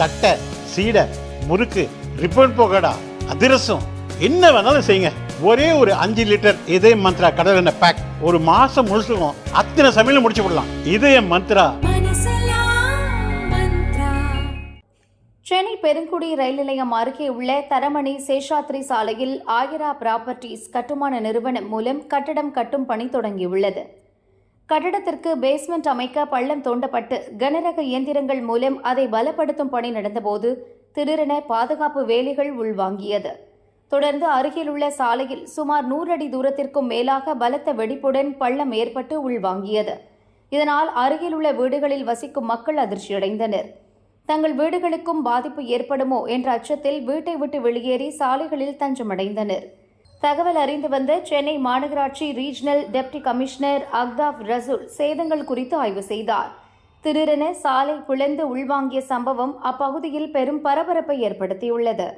தட்டை சீடை முறுக்கு ரிப்பன் போகடா அதிரசம் என்ன வேணாலும் செய்யுங்க. ஒரே ஒரு அஞ்சு லிட்டர் இதய மந்த்ரா கடல் எண்ணெய் பேக் ஒரு மாசம் முழுசுக்கும் அத்தனை சமையலும் முடிச்சு விடலாம் இதய மந்த்ரா. சென்னை பெருங்குடி ரயில் நிலையம் அருகே உள்ள தரமணி சேஷாத்ரி சாலையில் ஆயிரா ப்ராப்பர்ட்டிஸ் கட்டுமான நிறுவனம் மூலம் கட்டடம் கட்டும் பணி தொடங்கியுள்ளது. கட்டடத்திற்கு பேஸ்மெண்ட் அமைக்க பள்ளம் தோண்டப்பட்டு கனரக இயந்திரங்கள் மூலம் அதை பலப்படுத்தும் பணி நடந்தபோது திடீரென பாதுகாப்பு வேலைகள் உள்வாங்கியது. தொடர்ந்து அருகிலுள்ள சாலையில் சுமார் நூறு அடி தூரத்திற்கும் மேலாக பலத்த வெடிப்புடன் பள்ளம் ஏற்பட்டு உள்வாங்கியது. இதனால் அருகிலுள்ள வீடுகளில் வசிக்கும் மக்கள் அதிர்ச்சியடைந்தனர். தங்கள் வீடுகளுக்கும் பாதிப்பு ஏற்படுமோ என்ற அச்சத்தில் வீட்டை விட்டு வெளியேறி சாலைகளில் தஞ்சமடைந்தனர். தகவல் அறிந்து வந்த சென்னை மாநகராட்சி regional deputy commissioner Aktab Rasool சேதங்கள் குறித்து ஆய்வு செய்தார். திடீரென சாலை பிளந்து உள்வாங்கிய சம்பவம் அப்பகுதியில் பெரும் பரபரப்பை ஏற்படுத்தியுள்ளது.